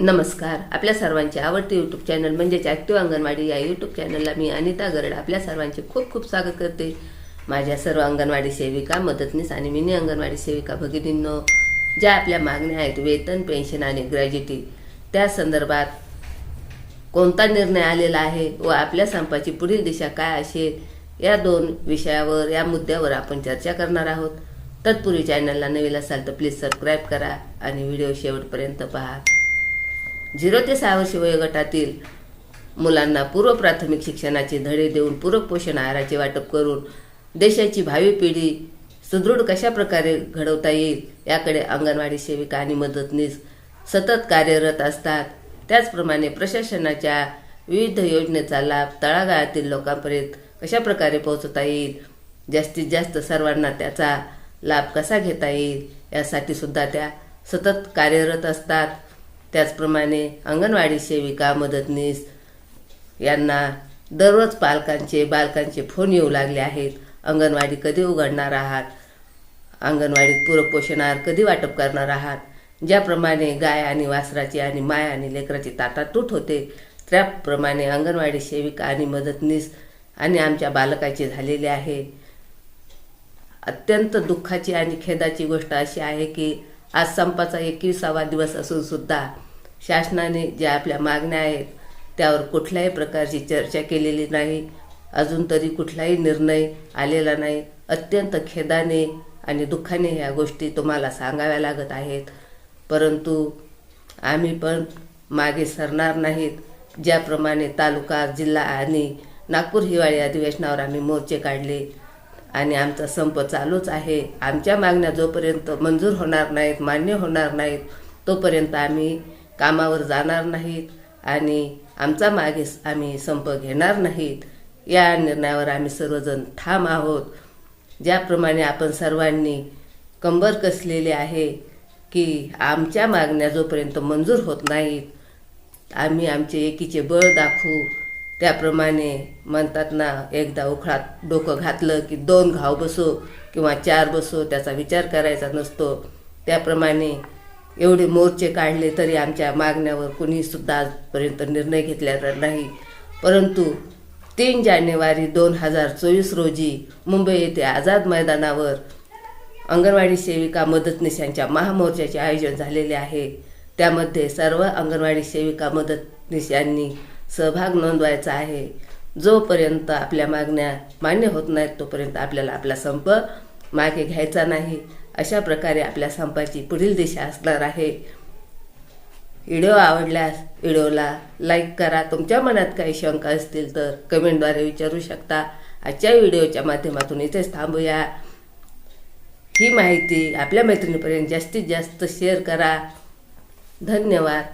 नमस्कार. आपल्या सर्वांचे आवडते यूट्यूब चॅनल म्हणजेच ॲक्टिव्ह अंगणवाडी या यूट्यूब चॅनलला मी अनिता गरड आपल्या सर्वांचे खूप खूप स्वागत करते. माझ्या सर्व अंगणवाडी सेविका मदतनीस आणि मिनी अंगणवाडी सेविका भगिनींनो ज्या आपल्या मागण्या आहेत वेतन पेन्शन आणि ग्रॅज्युटी त्या संदर्भात कोणता निर्णय आलेला आहे व आपल्या संपाची पुढील दिशा काय असेल या दोन विषयावर या मुद्द्यावर आपण चर्चा करणार आहोत. तत्पूर्वी चॅनलला नवीन असाल तर प्लीज सबस्क्राईब करा आणि व्हिडिओ शेवटपर्यंत पहा. झिरो ते सहा वर्ष वयोगटातील मुलांना पूर्व प्राथमिक शिक्षणाचे धडे देऊन पूरक पोषण आहाराचे वाटप करून देशाची भावी पिढी सुदृढ कशा प्रकारे घडवता येईल याकडे अंगणवाडी सेविका आणि मदतनीस सतत कार्यरत असतात. त्याचप्रमाणे प्रशासनाच्या विविध योजनेचा लाभ तळागाळातील लोकांपर्यंत कशा प्रकारे पोहोचवता येईल? जास्तीत जास्त सर्वांना त्याचा लाभ कसा घेता येईल? यासाठी सुद्धा त्या सतत कार्यरत असतात. त्याचप्रमाणे अंगणवाडी सेविका मदतनीस यांना दररोज पालकांचे बालकांचे फोन येऊ लागले आहेत. अंगणवाडी कधी उघडणार आहात? अंगणवाडीत पूरक आहार कधी वाटप करणार आहात? ज्याप्रमाणे गाय आणि वासराची आणि माय आणि लेकराची ताटातूट होते त्याप्रमाणे अंगणवाडी सेविका आणि मदतनीस आणि आमच्या बालकाचे झालेले आहे. अत्यंत दुःखाची आणि खेदाची गोष्ट अशी आहे की आज संपाचा एकविसावा दिवस असूनसुद्धा शासनाने ज्या आपल्या मागण्या आहेत त्यावर कुठल्याही प्रकारची चर्चा केलेली नाही. अजून तरी कुठलाही निर्णय आलेला नाही. अत्यंत खेदाने आणि दुःखाने ह्या गोष्टी तुम्हाला सांगाव्या लागत आहेत. परंतु आम्ही पण मागे सरणार नाहीत. ज्याप्रमाणे तालुका जिल्हा आणि नागपूर हिवाळी अधिवेशनावर आम्ही मोर्चे काढले आणि आमचा संप चालूच आहे. आमच्या मागण्या जोपर्यंत मंजूर होणार नाहीत मान्य होणार नाहीत तोपर्यंत आम्ही कामावर जाणार नाहीत आणि आमचा मागे आम्ही संप घेणार नाहीत. या निर्णयावर आम्ही सर्वजण ठाम आहोत. ज्याप्रमाणे आपण सर्वांनी कंबर कसलेली आहे की आमच्या मागण्या जोपर्यंत मंजूर होत नाहीत आम्ही आमचे एकीचे बळ दाखवू. त्याप्रमाणे म्हणतात ना एकदा उखळात डोकं घातलं की दोन घाव बसो किंवा चार बसो त्याचा विचार करायचा नसतो. त्याप्रमाणे एवढे मोर्चे काढले तरी आमच्या मागण्यावर कुणीसुद्धा आजपर्यंत निर्णय घेतलेला नाही. परंतु तीन जानेवारी दोन हजार चोवीस रोजी मुंबई येथे आझाद मैदानावर अंगणवाडी सेविका मदतनीस यांच्या महामोर्चाचे आयोजन झालेले आहे. त्यामध्ये सर्व अंगणवाडी सेविका मदतनीस यांनी सहभाग नोंदवायचा आहे. जोपर्यंत आपल्या मागण्या मान्य होत नाहीत तोपर्यंत आपल्याला आपला संप मागे घ्यायचा नाही. अशा प्रकारे आपल्या संपाची पुढील दिशा असणार आहे. व्हिडिओ आवडल्यास व्हिडिओला लाईक करा. तुमच्या मनात काही शंका असतील तर कमेंटद्वारे विचारू शकता. आजच्या व्हिडिओच्या माध्यमातून इथेच थांबूया. ही माहिती आपल्या मैत्रिणीपर्यंत जास्तीत जास्त शेअर करा. धन्यवाद.